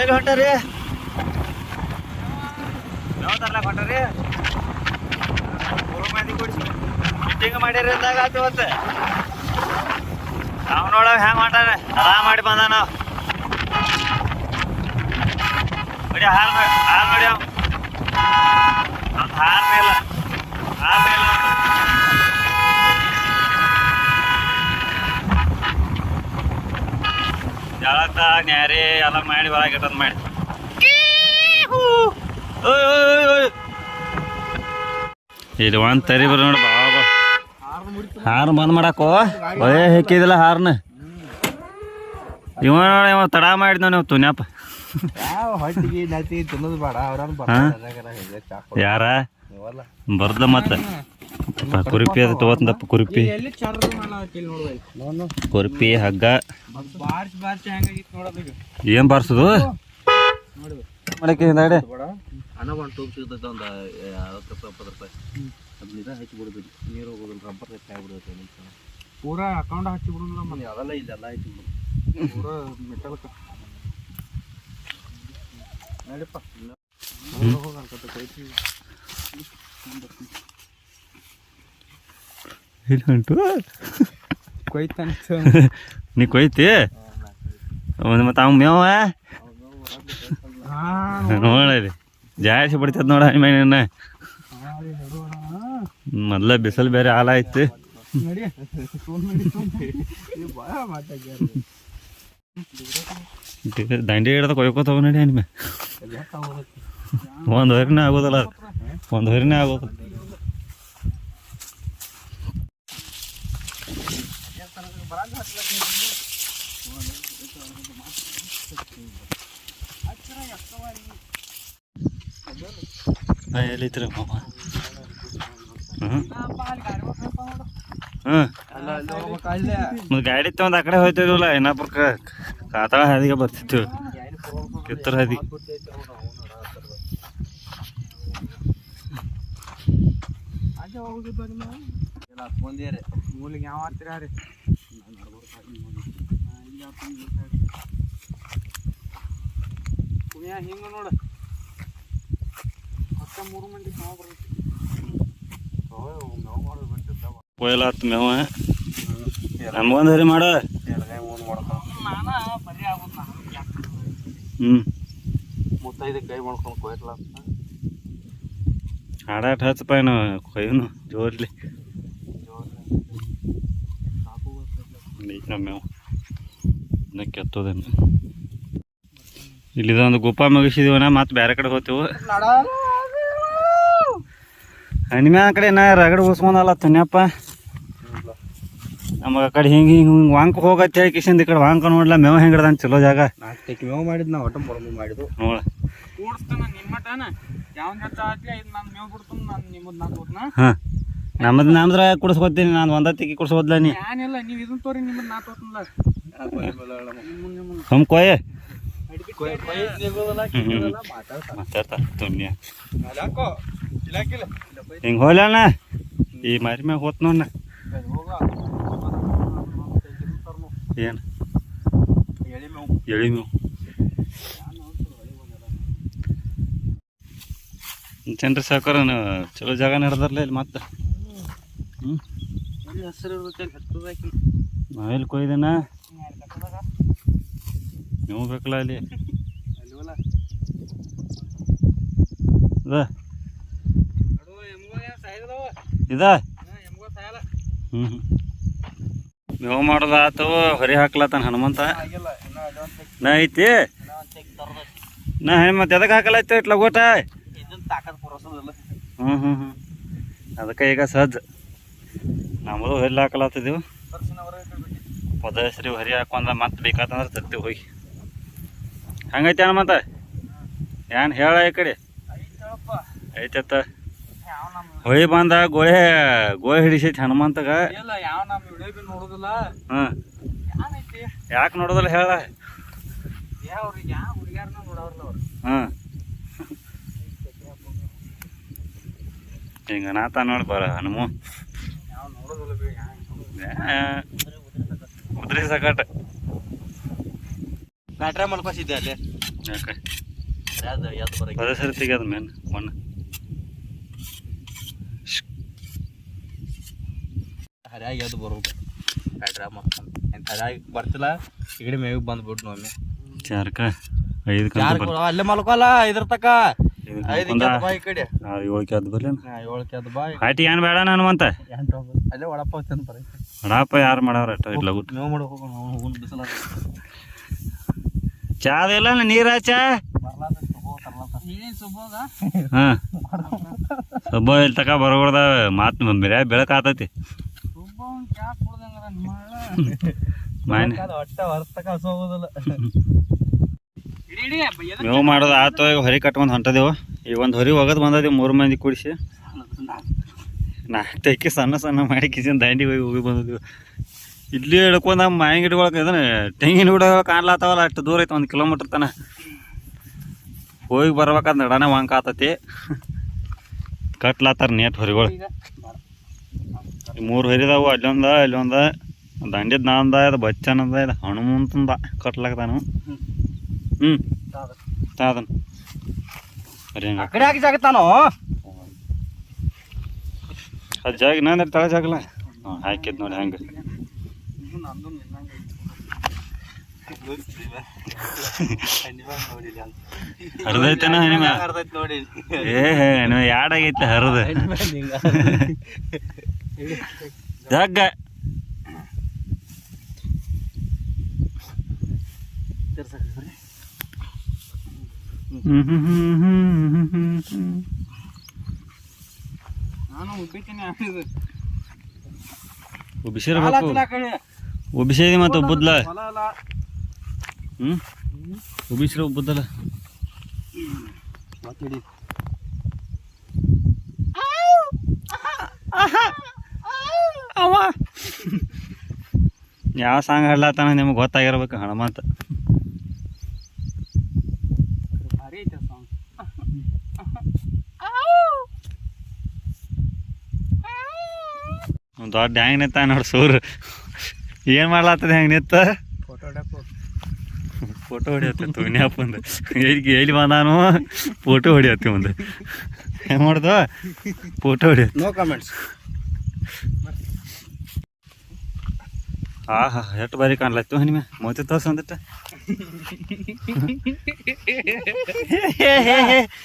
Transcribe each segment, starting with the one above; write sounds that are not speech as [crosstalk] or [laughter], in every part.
ಎಲ್ಲಿ ಹೊಂಟಾರಿ? ಯಾವ ತರ್ಲಾಕ ಹೊಂಟಾರಿ ಮಂದಿ ಕೊಡಿಸಿ ಮಾಡ್ಯಾರ ಅಂದಾಗ ಆತು ಇವತ್ತು ನಾವು ನೋಡ ಹೆಂಗ್ ಹೊಂಟಾರ ಆರಾಮ್ ಮಾಡಿ ಬಂದ ನಾವು. ಹಾಲ್ ಹಾಲ್ ನೋಡಿ ಅವ್ ಅವ್ನ್ ಹಾಲ್ ಮೇಲ ಹಾಲ್ ಮೇಲ ಜಳಕ ನ್ಯಾರಿ ಎಲ್ಲ ಮಾಡಿ ಒಳಗೆ ಇಟ್ಟದ್ ಮಾಡಿ. ಓಯ್ ಓಯ್ ಓಯ್ ಓಯ್. ಇಲ್ಲಿ ಒಂದು ತರಿ ಬರ ನೋಡಿ ಬಾಬಾ. ಹಾರ್ನ್ ಬಂದ್ ಮಾಡಾಕೋ. ಒಳ್ಳೆ ಹೆಕ್ಕಿದಿಲ್ಲ ಹಾರ್ನ್. ಇವ ನೋಡ ಇವ ತಡ ಮಾಡಿದ್ನ ನೀವು ತುನ್ಯಪ್ಪ ಯಾರ? ಬರ್ದ ಮತ್ತ. ಕುರುಪಿ ಅದು ತಗೋತಂದಪ್ಪ ಕುರುಪಿ. ಕುರುಪಿ ಹಗ್ಗ. ಏನು ಬಾರ್ಸುದು? ಮಾಡಕ್ಕೆ ಅನ್ನ ಒಂದು ಟೂಬ್ ಸಿಗ್ತೈತೆ ಒಂದು ಅರವತ್ತು ರೂಪಾಯಿ ಎಪ್ಪತ್ತು ರೂಪಾಯಿ. ಅದು ನೀರ ಹಚ್ಚಿ ಬಿಡ್ಬೇಕು. ನೀರು ಹೋಗೋದಿಲ್ಲ ರಬ್ಬರ್ ಹೆಚ್ಚಿ ಆಗ್ಬಿಡುತ್ತೆ ಪೂರಾ ಅಕೌಂಟ್ ಹಚ್ಚಿ ಬಿಡೋಣ ಮತ್ತೆ. ಅದೆಲ್ಲ ಇಲ್ಲೆಲ್ಲ ಹಚ್ಚಿ ಬಿಡು. ಪೂರಾ ಮೆಟಲ್ಕ ನಡಿಪ್ಪ. ಇಲ್ಲಿ ಉಂಟು ಕೊಯ್ತಂತ [laughs] ನೀ ಕೊಯ್ತಿ? ಒಂದು ಮತ್ತೆ ಅವ್ ಮೇವ ನೋಡಲಿ. ಜಾಸ್ತಿ ಬಿಡ್ತದ ನೋಡ ಮೇನ ಮೊದ್ಲ ಬಿಸಿಲು ಬೇರೆ ಹಾಲ ಐತಿ ದಂಡಿ ಹಿಡ್ದ ಕೊಯ್ಕೋತ ಹೋಗ ನಡಿ ಅನ್ಮೆ ಒಂದು ಹೊರಿನೇ ಆಗೋದಲ್ಲ. ಒಂದು ಹೊರಿನೇ ಆಗೋದು ಹಾಂ ಎಲ್ಲಿತ್ರಿ ಮಾಮ ಹ್ಞೂ ಗಾಡಿ ತಗೊಂಡ್ ಆ ಕಡೆ ಹೋಯ್ತಿದ್ವಲ್ಲ ಏನಾಪುರ್ಕ ಕಾತಾಳ ಹಾದಿಗೆ ಬರ್ತಿತ್ತು ಕಿತ್ತರ ಹಾದಿ ಮೂಲಿಗೆ ಯಾವ ಹತ್ತಿರ ರೀ ಹಿಂಗ ನೋಡು ಅಕ್ಕ ಮೂರು ಮಂದಿ ನಾವು ಕೊಯ್ಲ ಹತ್ತು ಮೇವ ನಮ್ಗೊಂದು ಹರಿ ಮಾಡ ಹ್ಞೂ ಮುತ್ತೈದು ಕೈ ಮಾಡ್ಕೊಂಡು ಕೊಯ್ರಲ್ಲ ಹಾಡಾಟ ಹಚ್ಚಪ್ಪ ಏನು ಕೊಯ್ನು ಜೋರ್ಲಿ ಐತಿ ನಮ್ಮ ಮೇವು ಇನ್ನ ಇಲ್ಲಿದ ಒಂದು ಗುಪ್ಪ ಮುಗಿಸಿದೀವನ ಮತ್ತೆ ಬೇರೆ ಕಡೆ ಹೋಗ್ತೀವಿ ಆ ಕಡೆ ನಾ ರಗಡ್ ಉಸ್ಕೊಂಡಲ್ಲ ತುನ್ಯಪ್ಪ ನಮಗೆ ಆ ಕಡೆ ಹಿಂಗೆ ಹಿಂಗೆ ಹಿಂಗೆ ವಾಂಕ ಹೋಗತ್ತೆ ಹೇಳಿ ಕಿಶಿಂದ ಈ ಕಡೆ ವಾಂಕ ನೋಡ್ಲ ಮೇವ ಹೆಂಗದ ಚಲೋ ಜಾಗ. ಮೇವ ಮೇವು ಮಾಡಿದ್ ನಾವು ಒಟ್ಟು ಬರೋದು ಮಾಡಿದ್ದು. ನೋಡ ಕೂಡಿಸ್ತಾನ ನಿಮ್ಮಟನ ಯಾವ ಹಚ್ಚ ಹಾಕ್ಲಿ ಇದು ನಾನು ಮೇವು ಬಿಡ್ತೀನಿ ನಾನು ನಿಮ್ಮದು ನಾನು ಹಾಂ. ನಮ್ಮದು ನಮ್ದ್ರ ಕುಡಿಸ್ಕೊತೀನಿ ನಾನು ಒಂದತ್ತಿಗೆ ಕುಡಿಸ್ಬೋದ್ಲ ನೀ. ಏನಿಲ್ಲ ನೀವು ಇದನ್ನ ತೋರಿ ನಾ ತೋತನಲ್ಲ. ಹಮ್ ಕೊಯ್. ಮಾತಾಡ್ತಾ ಇಲಾಕಿಲ್ಲ ಹಿಂಗೆ ಹೋಗ್ಲಣ್ಣ? ಈ ಮಾರಿ ಮ್ಯಾಗ ಹೋತ್ ಹೋಗ ಏನು? ಎಳಿ ಮೇವು. ಎಳಿ ಮೇವು ಚಂದ್ರ ಸಾಕಾರ ಚಲೋ ಜಾಗ ನಡೆದಾರಲ್ಲ ಇಲ್ಲಿ ಮತ್ತೆ. ಹ್ಞೂ ಹಸಿರು ಹತ್ತದಾಕಿ ನಾವೆಲ್ಲಿ ಕೊಯ್ದನ? ನೀವು ಬೇಕಲ್ಲ ಅಲ್ಲಿ? ಇದ. ಹ್ಞೂ ಹ್ಞೂ ಮೇವು ಮಾಡೋದು ಆತು ಹೊರಿ ಹಾಕ್ಲತ್ತಾನ ಹನುಮಂತ? ನಾ ಐತಿ? ನಾ ಹೇಮಂತ ಮತ್ತೆ ಎದಕ್ಕೆ ಹಾಕಲಾಯ್ತು ಇಟ್ಲ ಗೋಟ? ಹ್ಞೂ ಹ್ಞೂ ಹ್ಞೂ ಅದಕ್ಕೆ ಈಗ ಸಜ್ಜ. ನಮ್ಮದು ಹೊರಿ ಹಾಕಲತ್ತಿದ್ದೀವಿ ಪದಶ್ರೀ ಹರಿ ಹಾಕೊಂಡ ಮತ್ತೆ ಬೇಕಾತಂದ್ರೆ ತರ್ತೀವಿ ಹೋಗಿ. ಹಂಗೈತಿ ಮತ್ತೆ? ಏನು ಹೇಳ ಈ ಕಡೆ? ಐತತ್ತ ಹೊಳಿ ಬಂದ ಗೋಳೆ ಗೋಳೆ ಹಿಡಿಸೈತಿ ಹನುಮಂತಗ. ಏನೈತಿ ಯಾಕೆ ನೋಡೋದಿಲ್ಲ ಹೇಳ? ನೋಡವ್ರಲ್ಲ ಹಿಂಗ ನಾತ ನೋಡಿ ಬರ ಹನುಮು. ಯಾವ ಸಕಟ್. ಬ್ಯಾಟ್ರಿ ಮಲ್ಕೋಸಿದ್ದೆ ಅಲ್ಲಿ. ಯಾಕೆ? ಯಾವ್ದು ಯಾವ್ದು ಬರಕ್ಕೆ? ಪದೇ ಸರಿ ತೆಗಿಯೋದು ಮೇನ್ ಮಣ್ಣು ಹರಿಯಾಗಿ ಯಾವ್ದು ಬರ್ಬೇಕು? ಹರಿಯಾಗಿ ಬರ್ತಿಲ್ಲ? ಈ ಕಡೆ ಮೇವಿಗೆ ಬಂದ್ಬಿಟ್ಟು ಒಮ್ಮೆ. ಚಾರ್ಕ ಐದು ಕಂತ ಅಲ್ಲೇ ಮಲ್ಕೋಲ್ಲ ಇದ್ರ ತಕ ಐದು ಬಾ. ಈ ಕಡೆ. ಏಳು ಅದು ಬರ್ಲಿ ಏಳು ಏಳಕ್ಕೆ ಅದ್ ಬಾ. ಆಯ್ತು ಏನು ಬೇಡ ನಾನು ಅಂತ ಅಲ್ಲೇ ಒಳಪ್ಪ ತಿಂದು ಬರೀ ಅಡಪ್ಪ ಯಾರು ಮಾಡವ್ರ ಅಟ್ಟ ಮಾಡಿ ಹೋಗೋಣ ಅವ್ನು ಹೋಗೋಣ ಬಿಸಿಲ ಚಾದ ಇಲ್ಲ ನೀರ ಚಾ. ಹಾಂ. ಒಬ್ಬ ಇಲ್ಲಿ ತಕ ಬರೋಗ್ರದಾವ ಮಾತು ಬಂದ್ಬಿರ ಬೆಳಕು ಆತೈತಿ. ಮೇವು ಮಾಡೋದು ಆತು ಈಗ ಹೊರಿ ಕಟ್ಕೊಂಡು ಹೊಂಟದೇವು. ಈಗ ಒಂದು ಹೊರಿ ಹೋಗೋದು ಬಂದದೇವು ಮೂರು ಮಂದಿ ಕೂಡಿಸಿ. ಟೈಕಿ ಸಣ್ಣ ಸಣ್ಣ ಮಾಡಿ ಕಿಸಿನ ದಾಂಡಿ ಹೋಗಿ ಹೋಗಿ ಬಂದಿದ್ವು. ಇಲ್ಲಿ ಹಿಡ್ಕೊಂಡು ನಮ್ಮ ಮಾವಿನ ಗಿಡಗಳಿಗೆ ಇದನ್ನ ತೆಂಗಿನ ಗಿಡ ಕಾಣ್ಲಾತಾವಲ್ಲ, ಅಷ್ಟು ದೂರ ಐತೆ, ಒಂದು ಕಿಲೋಮೀಟ್ರ್ ತನ. ಹೋಗಿ ಬರ್ಬೇಕಂದ್ರೆ ನಡನ ವಾಂಕ ಆತತಿ. ಕಟ್ಲಾತಾರ ನೇಟ್ ಹೊರಿಗಳು. ಮೂರು ಹರಿದಾವು, ಅಲ್ಲೊಂದ, ಇಲ್ಲೊಂದ, ದಂಡಿದ ನಾಂದ ಇದು ಬಚ್ಚನಂದ ಇದು ಹನುಮಂತಂದ ಕಟ್ಲಾಕ್ತಾನು. ಹ್ಞೂ ತಾದನ್ ಕಡೆ ಹಾಕಿ ಅದು ಜಾಗ ನಾನು ತಳ ಜಾಗಲ್ಲ ಹ್ಞೂ ಹಾಕಿದ್ ನೋಡಿ ಹೆಂಗೆ. ಹರಿದೈತೇನ ನೋಡಿ ಏ ನೀವು ಯಾಡಾಗೈತೆ ಹರಿದ? ಜಗ್ಗ. ಹ್ಮ್ ಹ್ಮ್ ಹ್ಮ್ ಹ್ಮ್ ಹ್ಮ್ ಹ್ಮ್. ನಾನು ಉಬ್ಬಿತೀನಿ ಉಬ್ಬಿಸಿರ್ಬೇಕು ಉಬ್ಬಿಸಿದಿ ಮತ್ತು ಉಬ್ಬುದ್ಲ ಹ್ಞೂ ಉಬ್ಬಿಸಿರ ಉಬ್ಬುದಲ್ಲ ಅವ. ಯಾವ ಸಾಂಗ್ ಹಾಡ್ಲಾತಾನ ನಿಮ್ಗೆ ಗೊತ್ತಾಗಿರ್ಬೇಕು ಹಣಮಂತ ಭಾರಿ ಐತೆ ಸಾಂಗ್ ಒಂದು ದೊಡ್ಡ ಹೆಂಗೆ ನಿಂತ ನೋಡಿ ಸೂರ್. ಏನು ಮಾಡ್ಲಾತದ ಹೆಂಗೆ. ನಿತ್ತ ಫೋಟೋ ಹೊಡಿಯತ್ತ ಫೋಟೋ ಒಂದು ಎಲ್ಲಿ ಎಲ್ಲಿ ಬಂದಾನು ಫೋಟೋ ಹೊಡಿಯತ್ತಿ ಒಂದು ಹೆಂಗೆ ಮಾಡ್ದ? ಫೋಟೋ ಹೊಡಿಯತ್ತ ನೋ ಕಮೆಂಟ್ಸ್ ಹಾ ಹಾ ಎಷ್ಟು ಬಾರಿ ಕಾಣ್ಲತ್ತು ನಿಮಗೆ? ಮೋತಿ ತೋರ್ಸ್ ಅಂದಿಟ್ಟ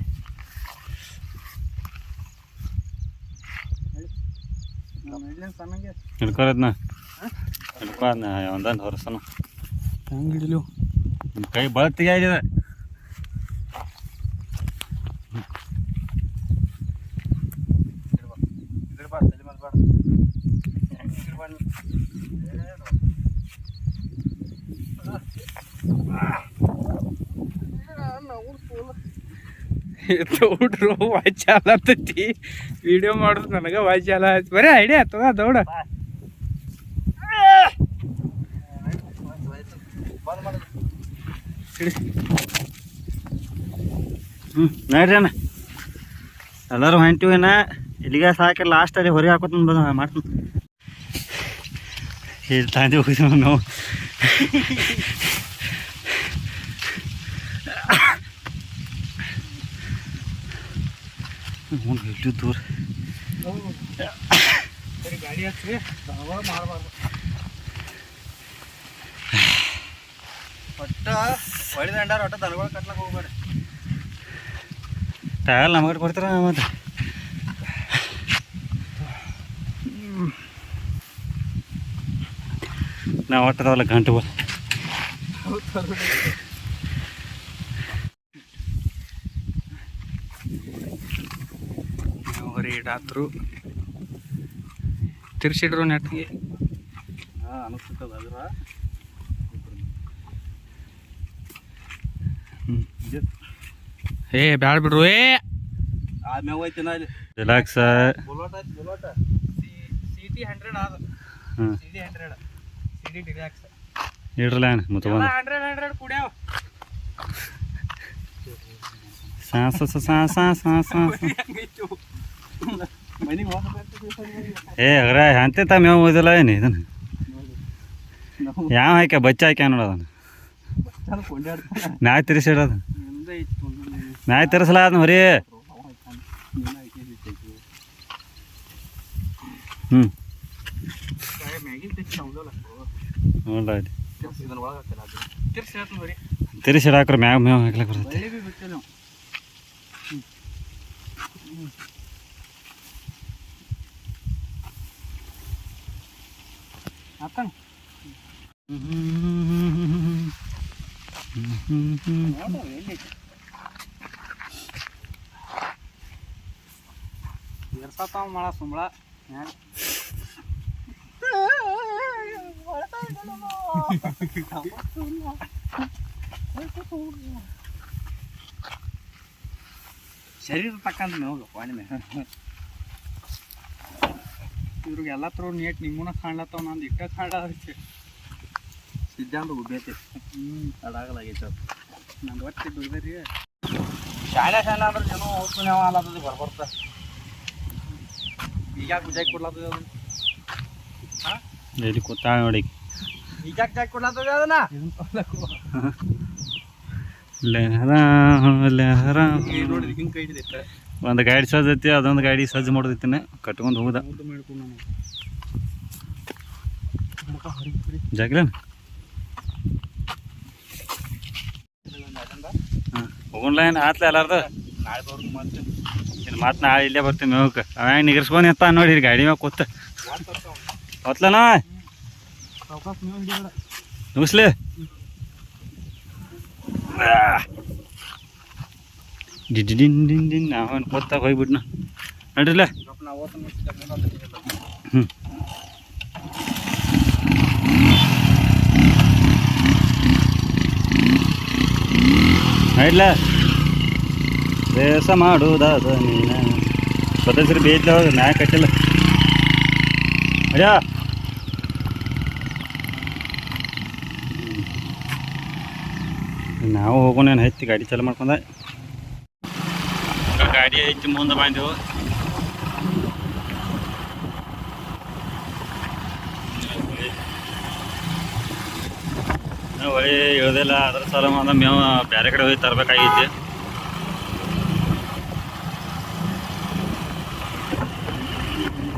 [laughs] ಸಣ್ಣಗೆ ಹಿಡ್ಕೊಳದ್ನ? ಹಿಡ್ಕೊ ಅದನ್ನ ಒಂದೊಂದು ಹೊರಸನು. ಹೆಂಗೆ ಹಿಡಿಲು ನಿಮ್ಮ ಕೈ ಬಳತ್ತಿಗೆ ಆಗಿದೆ. ದೌಡ್ರು ವಾಚಾಲ ಅಂತೈತಿ ವಿಡಿಯೋ ಮಾಡೋದು ನನಗೆ ವಾಚಾಲ ಆಯ್ತು. ಬರೀ ಐಡಿಯಾ ಆಯ್ತದ ದೌಡ. ಹ್ಞೂ ನೋಡ್ರಿ ಅಣ್ಣ. ಎಲ್ಲರೂ ಹೊಂಟಿವಿನ ಇಲ್ಲಿಗೆ ಸಾಕಿ ಲಾಸ್ಟಲ್ಲಿ ಹೊರಗೆ ಹಾಕೋತ ಬಂದ ಮಾಡ್ತೀನಿ. ಇಲ್ಲಿ ತಾಂದಿ ಹೋಗಿದ್ವಿ ನಾವು. ಎಷ್ಟು ದೂರ. ಗಾಡಿ ಹಚ್ಚಿ ಮಾಡಬಾರ್ದು ಒಟ್ಟ ಹೊಡಿದ ಅಂಡಾರ ಒಟ್ಟ ದನಗಳು ಕಟ್ಲಕ್ಕೆ ಹೋಗ್ಬೇಡಿ ಟಯರ್ ನಮಗೆ ಕೊಡ್ತೀರ ಮತ್ತೆ ನಾವು ಒಟ್ಟದಲ್ಲ ಗಂಟು ಬರ್ ಹೊರಿ ಇಡಾತ್ರು ತಿರ್ಸಿಡ್ರು ನೆಟ್ಗೆ. ಹಾಂ ಅನಿಸ್ತದ ಅದ್ರ. ಏ ಬ್ಯಾಡ ಬಿಡ್ರು ಏ! ಆ ಮೇವು ಐತಿ ನಾ ಇಲ್ಲಿ. ರಿಲ್ಯಾಕ್ಸ್ ಬುಲೋಟ ಬುಲೋಟ. ಸಿ ಟಿ ಹಂಡ್ರೆಡ್ ಆದ. ಹ್ಞೂ C T hundred C T deluxe ಇಡ್ರಲ್ಲ ಮತ್ತೆ ಸಾ ಹಂಡ್ರೆಡ್ ಹಂಡ್ರೆಡ್ ಕುಡಿಯಾವ. ಸಾ ಸಾ ಸಾ ಸಾ ಏ ಅಗ್ರ ಅಂತೆ ತಮ್ಮ ಮೇವು ಓದಿಲ್ಲ ಏನು ಇದನ್ನು ಯಾವ ಹಾಕ್ಯ? ಬಚ್ಚ ಹಾಕ್ಯ ನೋಡೋದನ್ನು ಮ್ಯಾಗ ತಿರ್ಸಿಡೋದು ಮ್ಯಾಗ ತಿರ್ಸಲ ಅದನ್ನ ಹೊರಿ. ಹ್ಞೂ ತಿರ್ಸಿಡಾಕ್ರ ನೋಡ್ರಿ ತಿರ್ಸಿಡಾಕ್ರೆ ಮ್ಯಾಗ ಹಾಕ್ಲಿಕ್ಕೆ ಹಾಕ್ಲಕ್ಕೆ ಬರುತ್ತೆ ಬಳ್ಳಿ ಬಿ ಬಿಟ್ಟಿಲ್ಲ ನಾವು ಹಾಕಣ. ಎರ್ಸತ್ತಾವ ಮಳ ಸುಂಬಳ. ಶರೀರ ತಕ್ಕಂತ ಪಾನಿ ಮೇ ಇವ್ರಿಗೆ ಎಲ್ಲ ತರ ನೀಟ್ ನಿಮ್ಮನ್ನ ಕಾಣ್ಲತ್ತಾವ ನಂದು ಇಟ್ಟ ಕಾಣ್ಲಾಗೈತಿ ಸಿದ್ಧಾಂತ ಉಬ್ಬೈತಿ ಹ್ಞೂ ಅದಾಗಲಾಗೈತೆ ಅದು. ನಂದು ಒಟ್ಟು ದುಡ್ದರಿ ಶಾಲೆ ಶಾಲೆ ಅಂದ್ರೆ ಏನೋ ಅವ ಅಲ್ಲದ ಬರ್ಬರ್ತ. ಈಗ ಯಾಕೆ ಜಾಕ್ ಕೊಡ್ಲಾತದ ಅದನ್ನ? ಎಲ್ಲಿ ಕೂತಾಳ ನೋಡಿ. ಈಗ ಯಾಕೆ ಜಾಕ್ ಕೊಡ್ಲಾತದ ಅದನ್ನ? ಲೆಹರ ಲೆಹರ ಈಗ ಹಿಂಗೆ ಕೈ ಹಿಡಿದೈತೆ ಒಂದು ಗಾಡಿ ಸಜ್ಜೈತಿ ಅದೊಂದು ಗಾಡಿ ಸಜ್ಜು ಮಾಡೋದೈತಿನ ಕಟ್ಕೊಂಡು ಮಾಡ್ಕೊಂಡು ನಾನು ಜಾಗ್ಲೇನ್ ಹೋಗೋಣ ಏನು ಆತ್ಲ ಎಲ್ಲಾರ್ದು. ಮತ್ತೆ ಮತ್ತೆ ನಾಳೆ ಇಲ್ಲೇ ಬರ್ತೀನಿ ಹೋಗಕ್ಕೆ ಅವ ನಿಗರ್ಸ್ಕೊಂಡು ಅಂತ ನೋಡಿ ಗಾಡಿ ಮ್ಯಾಗ ಕೂತ. ಹೊತ್ಲನ ನುಗ್ಸ್ಲಿ ಡಿನ್ ಡಿನ್ ಡಿನ್ ಡಿನ್ ನಾವು ಕೊತ್ತ ಹೋಗ್ಬಿಟ್ನ ನಡ್ರಿಲ್ಲ ರೇಸ ಮಾಡುವುದಾದ ನೀನ ಸದಸ್ಯರು ಬೇಯ್ತಲ ಹೋಗಿ ಮ್ಯಾಗ ಕಟ್ಟಿಲ್ಲ. ಅಯ್ಯ. ನಾವು ಹೋಗೋಣ ಐತಿ ಗಾಡಿ ಚಾಲು ಮಾಡ್ಕೊಂಡ. ಗಾಡಿ ಐತಿ ಮುಂದೆ ಬಂದೆವು ಹೊಳಿ ಇಳ್ದಿಲ್ಲ. ಅದ್ರ ಸಲ ಮೇವು ಬೇರೆ ಕಡೆ ಹೋಗಿ ತರಬೇಕಾಗೈತಿ.